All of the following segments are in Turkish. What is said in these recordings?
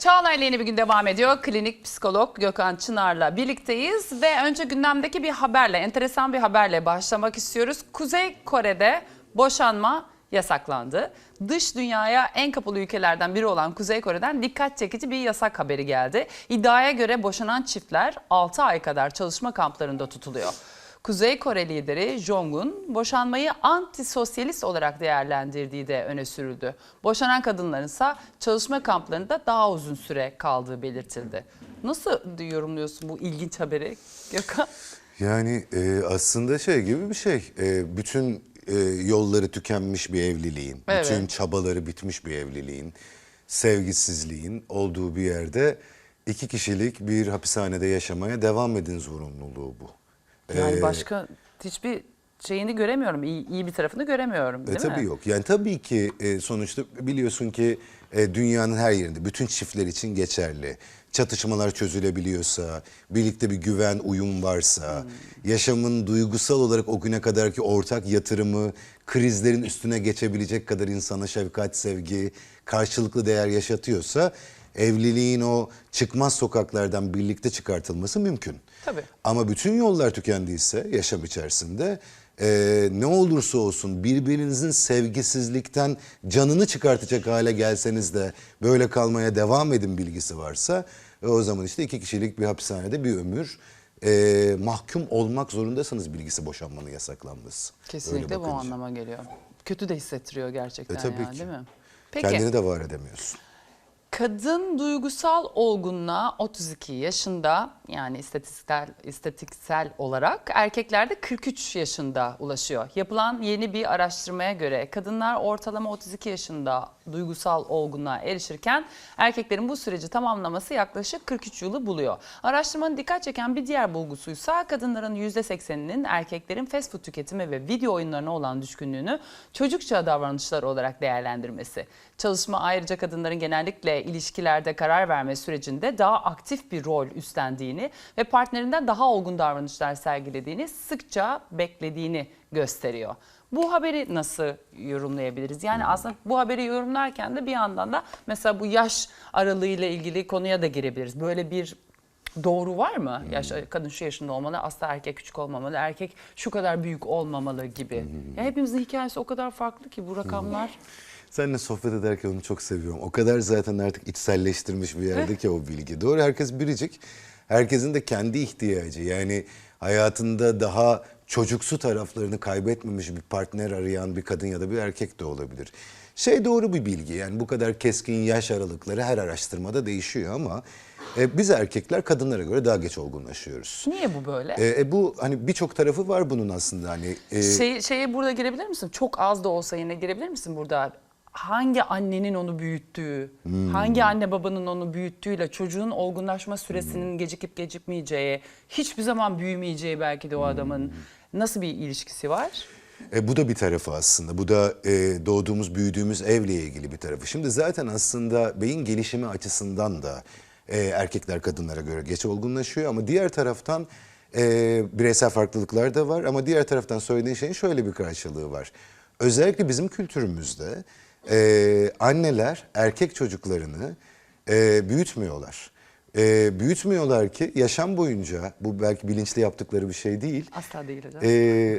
Çağla'yla yeni bir gün devam ediyor. Klinik psikolog Gökhan Çınar'la birlikteyiz ve önce gündemdeki bir haberle, enteresan bir haberle başlamak istiyoruz. Kuzey Kore'de boşanma yasaklandı. Dış dünyaya en kapalı ülkelerden biri olan Kuzey Kore'den dikkat çekici bir yasak haberi geldi. İddiaya göre boşanan çiftler 6 ay kadar çalışma kamplarında tutuluyor. Kuzey Kore lideri Jong-un boşanmayı antisosyalist olarak değerlendirdiği de öne sürüldü. Boşanan kadınların ise çalışma kamplarında daha uzun süre kaldığı belirtildi. Nasıl yorumluyorsun bu ilginç haberi Gökhan? Yani e, aslında şey gibi bir şey. E, bütün e, yolları tükenmiş bir evliliğin, Evet. bütün çabaları bitmiş bir evliliğin, sevgisizliğin olduğu bir yerde iki kişilik bir hapishanede yaşamaya devam edin zorunluluğu bu. Yani E, başka hiçbir şeyini göremiyorum. İyi, iyi bir tarafını göremiyorum E, değil tabii mi? yok. Yani tabii ki e, sonuçta biliyorsun ki e, dünyanın her yerinde bütün çiftler için geçerli. Çatışmalar çözülebiliyorsa, birlikte bir güven, uyum varsa, yaşamın duygusal olarak o güne kadarki ortak yatırımı, krizlerin üstüne geçebilecek kadar insana şefkat, sevgi, karşılıklı değer yaşatıyorsa, evliliğin o çıkmaz sokaklardan birlikte çıkartılması mümkün. Tabii. Ama bütün yollar tükendiyse yaşam içerisinde e, ne olursa olsun birbirinizin sevgisizlikten canını çıkartacak hale gelseniz de böyle kalmaya devam edin bilgisi varsa e, o zaman işte iki kişilik bir hapishanede bir ömür e, mahkum olmak zorundasınız bilgisi boşanmanın yasaklanması. Kesinlikle bu anlama geliyor. Kötü de hissettiriyor gerçekten E, tabii yani ki. değil mi? Peki. Kendini de var edemiyorsun. Kadın duygusal olgunluğa 32 yaşında yani istatistiksel istatistiksel olarak erkeklerde 43 yaşında ulaşıyor. Yapılan yeni bir araştırmaya göre kadınlar ortalama 32 yaşında duygusal olgunluğa erişirken erkeklerin bu süreci tamamlaması yaklaşık 43 yılı buluyor. Araştırmanın dikkat çeken bir diğer bulgusuysa kadınların %80'inin erkeklerin fast food tüketimi ve video oyunlarına olan düşkünlüğünü çocukça davranışlar olarak değerlendirmesi. Çalışma ayrıca kadınların genellikle ilişkilerde karar verme sürecinde daha aktif bir rol üstlendiğini ve partnerinden daha olgun davranışlar sergilediğini sıkça beklediğini gösteriyor. Bu haberi nasıl yorumlayabiliriz? Yani aslında bu haberi yorumlarken de bir yandan da mesela bu yaş aralığıyla ilgili konuya da girebiliriz. Böyle bir doğru var mı? Yaş, kadın şu yaşında olmalı, asla erkek küçük olmamalı, erkek şu kadar büyük olmamalı gibi. Ya hepimizin hikayesi o kadar farklı ki bu rakamlar. Seninle sohbet ederken onu çok seviyorum. O kadar zaten artık içselleştirmiş bir yerde ki o bilgi. Doğru herkes biricik. Herkesin de kendi ihtiyacı. Yani hayatında daha çocuksu taraflarını kaybetmemiş bir partner arayan bir kadın ya da bir erkek de olabilir. Şey doğru bir bilgi yani bu kadar keskin yaş aralıkları her araştırmada değişiyor ama e, biz erkekler kadınlara göre daha geç olgunlaşıyoruz. Niye bu böyle? E, e, bu hani birçok tarafı var bunun aslında hani. e, şey, şeye burada girebilir misin? Çok az da olsa yine girebilir misin burada? Hangi annenin onu büyüttüğü, hangi anne babanın onu büyüttüğüyle çocuğun olgunlaşma süresinin gecikip gecikmeyeceği, hiçbir zaman büyümeyeceği belki de o adamın nasıl bir ilişkisi var? E, bu da bir tarafı aslında. Bu da e, doğduğumuz, büyüdüğümüz evle ilgili bir tarafı. Şimdi zaten aslında beyin gelişimi açısından da e, erkekler kadınlara göre geç olgunlaşıyor. Ama diğer taraftan e, bireysel farklılıklar da var. Ama diğer taraftan söylediğin şeyin şöyle bir karşılığı var. Özellikle bizim kültürümüzde e, anneler erkek çocuklarını e, büyütmüyorlar. E, büyütmüyorlar ki yaşam boyunca, bu belki bilinçli yaptıkları bir şey değil. Asla değil hocam. Ee,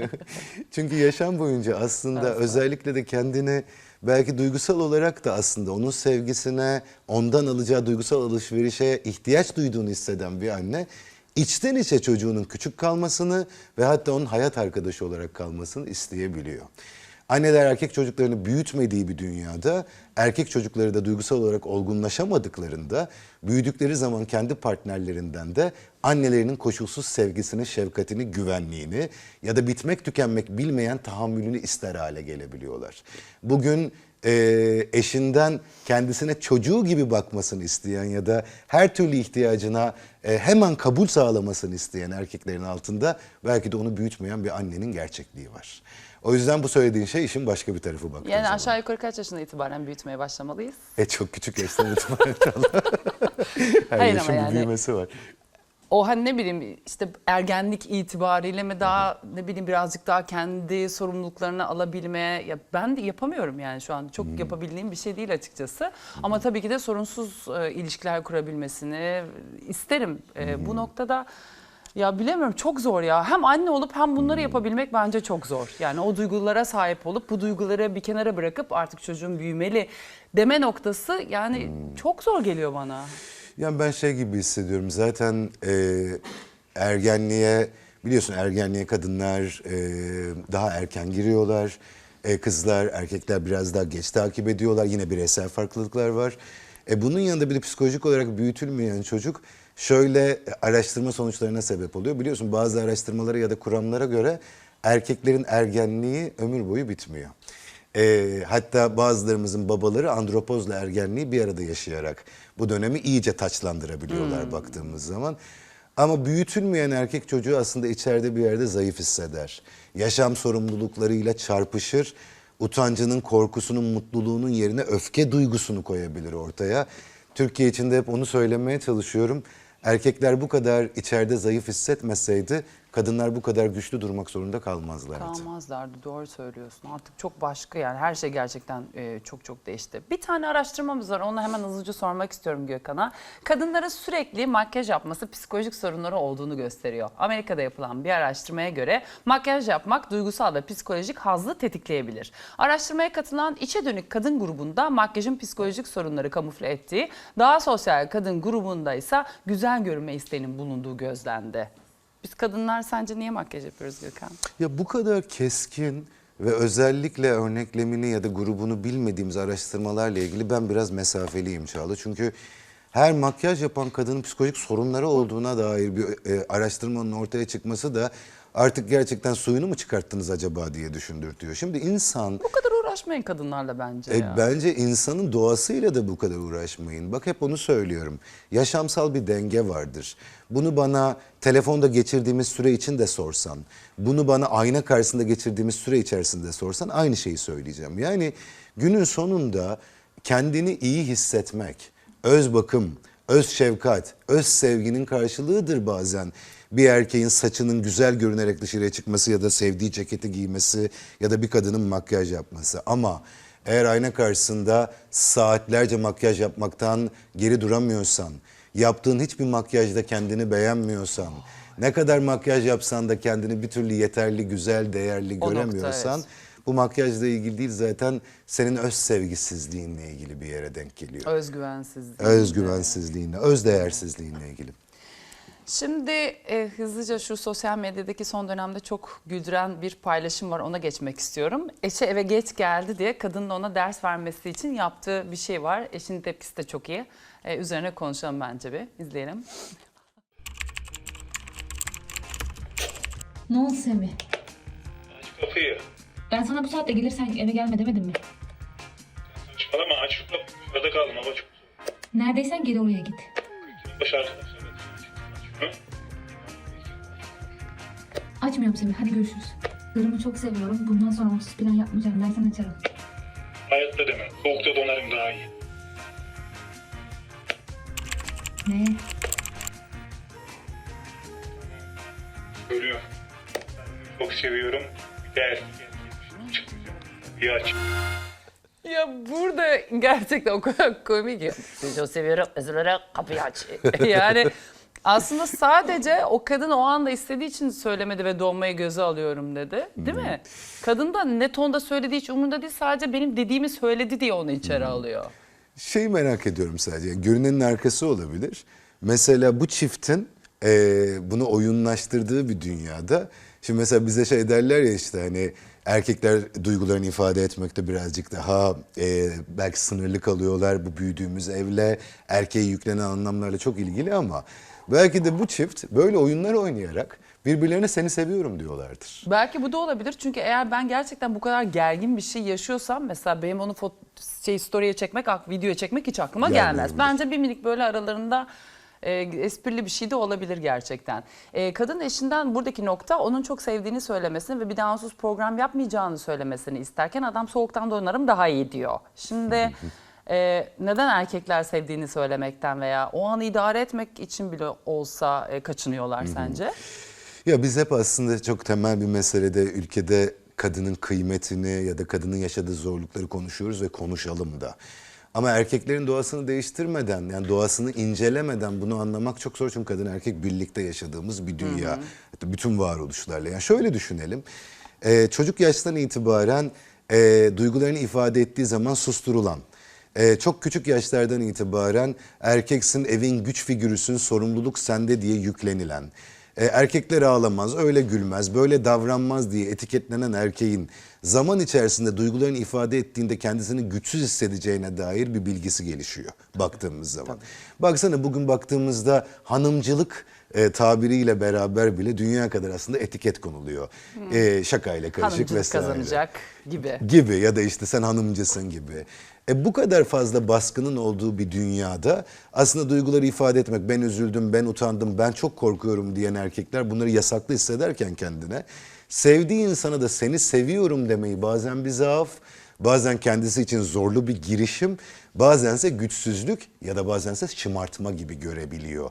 çünkü yaşam boyunca aslında özellikle de kendini belki duygusal olarak da aslında onun sevgisine, ondan alacağı duygusal alışverişe ihtiyaç duyduğunu hisseden bir anne içten içe çocuğunun küçük kalmasını ve hatta onun hayat arkadaşı olarak kalmasını isteyebiliyor. Anneler erkek çocuklarını büyütmediği bir dünyada erkek çocukları da duygusal olarak olgunlaşamadıklarında büyüdükleri zaman kendi partnerlerinden de annelerinin koşulsuz sevgisini, şefkatini, güvenliğini ya da bitmek tükenmek bilmeyen tahammülünü ister hale gelebiliyorlar. Bugün e, eşinden kendisine çocuğu gibi bakmasını isteyen ya da her türlü ihtiyacına e, hemen kabul sağlamasını isteyen erkeklerin altında belki de onu büyütmeyen bir annenin gerçekliği var. O yüzden bu söylediğin şey işin başka bir tarafı baktığın Yani zaman. aşağı yukarı kaç yaşından itibaren büyütmeye başlamalıyız? E çok küçük yaştan itibaren Her Hayır ama yaşın bir yani- büyümesi var. O hani ne bileyim işte ergenlik itibariyle mi daha ne bileyim birazcık daha kendi sorumluluklarını alabilmeye ya ben de yapamıyorum yani şu an. Çok yapabildiğim bir şey değil açıkçası. Ama tabii ki de sorunsuz e, ilişkiler kurabilmesini isterim. E, bu noktada ya bilemiyorum çok zor ya. Hem anne olup hem bunları yapabilmek bence çok zor. Yani o duygulara sahip olup bu duyguları bir kenara bırakıp artık çocuğum büyümeli deme noktası yani çok zor geliyor bana. Yani ben şey gibi hissediyorum zaten e, ergenliğe biliyorsun ergenliğe kadınlar e, daha erken giriyorlar. E, kızlar erkekler biraz daha geç takip ediyorlar. Yine bireysel farklılıklar var. E, bunun yanında bir de psikolojik olarak büyütülmeyen çocuk şöyle araştırma sonuçlarına sebep oluyor. Biliyorsun bazı araştırmalara ya da kuramlara göre erkeklerin ergenliği ömür boyu bitmiyor. E, hatta bazılarımızın babaları andropozla ergenliği bir arada yaşayarak bu dönemi iyice taçlandırabiliyorlar baktığımız zaman. Ama büyütülmeyen erkek çocuğu aslında içeride bir yerde zayıf hisseder. Yaşam sorumluluklarıyla çarpışır. Utancının, korkusunun, mutluluğunun yerine öfke duygusunu koyabilir ortaya. Türkiye için de hep onu söylemeye çalışıyorum. Erkekler bu kadar içeride zayıf hissetmeseydi kadınlar bu kadar güçlü durmak zorunda kalmazlardı. Kalmazlardı doğru söylüyorsun. Artık çok başka yani her şey gerçekten e, çok çok değişti. Bir tane araştırmamız var onu hemen hızlıca sormak istiyorum Gökhan'a. Kadınlara sürekli makyaj yapması psikolojik sorunları olduğunu gösteriyor. Amerika'da yapılan bir araştırmaya göre makyaj yapmak duygusal ve psikolojik hazzı tetikleyebilir. Araştırmaya katılan içe dönük kadın grubunda makyajın psikolojik sorunları kamufle ettiği, daha sosyal kadın grubunda ise güzel görünme isteğinin bulunduğu gözlendi. Biz kadınlar sence niye makyaj yapıyoruz Gökhan? Ya bu kadar keskin ve özellikle örneklemini ya da grubunu bilmediğimiz araştırmalarla ilgili ben biraz mesafeliyim Çağla. Çünkü her makyaj yapan kadının psikolojik sorunları olduğuna dair bir e, araştırmanın ortaya çıkması da artık gerçekten suyunu mu çıkarttınız acaba diye düşündürtüyor. Şimdi insan Bu kadar uğraşmayın kadınlarla bence e, ya. bence insanın doğasıyla da bu kadar uğraşmayın. Bak hep onu söylüyorum. Yaşamsal bir denge vardır. Bunu bana telefonda geçirdiğimiz süre için de sorsan, bunu bana ayna karşısında geçirdiğimiz süre içerisinde sorsan aynı şeyi söyleyeceğim. Yani günün sonunda kendini iyi hissetmek, öz bakım, öz şefkat, öz sevginin karşılığıdır bazen bir erkeğin saçının güzel görünerek dışarıya çıkması ya da sevdiği ceketi giymesi ya da bir kadının makyaj yapması. Ama eğer ayna karşısında saatlerce makyaj yapmaktan geri duramıyorsan, yaptığın hiçbir makyajda kendini beğenmiyorsan, ne kadar makyaj yapsan da kendini bir türlü yeterli, güzel, değerli O nokta, göremiyorsan evet. bu makyajla ilgili değil zaten senin öz sevgisizliğinle ilgili bir yere denk geliyor. Özgüvensizlik. Özgüvensizliğinle, öz değersizliğinle ilgili. Şimdi e, hızlıca şu sosyal medyadaki son dönemde çok güldüren bir paylaşım var ona geçmek istiyorum. Eşi eve geç geldi diye kadının ona ders vermesi için yaptığı bir şey var. Eşinin tepkisi de çok iyi. E, üzerine konuşalım bence bir. İzleyelim. Ne oldu Semih? Aç kapıyı. Ben sana bu saatte gelirsen eve gelme demedim mi? Saçmalama aç şu kapıyı. Dışarıda kaldım hava çok soğuk. Neredeysen geri oraya git. Baş arkadaşlar. Açmıyorum Semih hadi görüşürüz. Kırımı çok seviyorum. Bundan sonra onsuz plan yapmayacağım dersen açarım. Hayatta demem. Soğukta donarım daha iyi. Ne? Söylüyorum. Ben çok seviyorum. Çıkmayacağım. Bir aç. Ya burada gerçekten o kadar komik ki. Seni çok seviyorum. Özür dilerim. Kapıyı aç. yani aslında sadece o kadın o anda istediği için söylemedi ve donmayı göze alıyorum dedi. Değil mi? Kadın da ne tonda söylediği hiç umurunda değil. Sadece benim dediğimi söyledi diye onu içeri alıyor. Şeyi merak ediyorum sadece. Görünenin arkası olabilir. Mesela bu çiftin e, bunu oyunlaştırdığı bir dünyada. Şimdi mesela bize şey derler ya işte hani erkekler duygularını ifade etmekte birazcık daha e, belki sınırlı kalıyorlar. Bu büyüdüğümüz evle erkeğe yüklenen anlamlarla çok ilgili ama belki de bu çift böyle oyunlar oynayarak birbirlerine seni seviyorum diyorlardır. Belki bu da olabilir çünkü eğer ben gerçekten bu kadar gergin bir şey yaşıyorsam mesela benim onu şey story'e çekmek, videoya çekmek hiç aklıma gelmez. Bence bir minik böyle aralarında e, esprili bir şey de olabilir gerçekten. E, kadın eşinden buradaki nokta onun çok sevdiğini söylemesini ve bir daha onsuz program yapmayacağını söylemesini isterken adam soğuktan donarım daha iyi diyor. Şimdi Ee, neden erkekler sevdiğini söylemekten veya o an idare etmek için bile olsa e, kaçınıyorlar sence? Ya biz hep aslında çok temel bir meselede ülkede kadının kıymetini ya da kadının yaşadığı zorlukları konuşuyoruz ve konuşalım da. Ama erkeklerin doğasını değiştirmeden yani doğasını incelemeden bunu anlamak çok zor. Çünkü kadın erkek birlikte yaşadığımız bir dünya. Hatta bütün varoluşlarla. Yani şöyle düşünelim. Ee, çocuk yaştan itibaren e, duygularını ifade ettiği zaman susturulan, ee, çok küçük yaşlardan itibaren erkeksin, evin güç figürüsün, sorumluluk sende diye yüklenilen, e, erkekler ağlamaz, öyle gülmez, böyle davranmaz diye etiketlenen erkeğin zaman içerisinde duygularını ifade ettiğinde kendisini güçsüz hissedeceğine dair bir bilgisi gelişiyor baktığımız zaman. Baksana bugün baktığımızda hanımcılık e, tabiriyle beraber bile dünya kadar aslında etiket konuluyor. E, şakayla karışık Hanımcılık vesaire kazanacak gibi. gibi ya da işte sen hanımcısın gibi. E bu kadar fazla baskının olduğu bir dünyada aslında duyguları ifade etmek, ben üzüldüm, ben utandım, ben çok korkuyorum diyen erkekler bunları yasaklı hissederken kendine sevdiği insana da seni seviyorum demeyi bazen bir zaaf, bazen kendisi için zorlu bir girişim, bazense güçsüzlük ya da bazense şımartma gibi görebiliyor.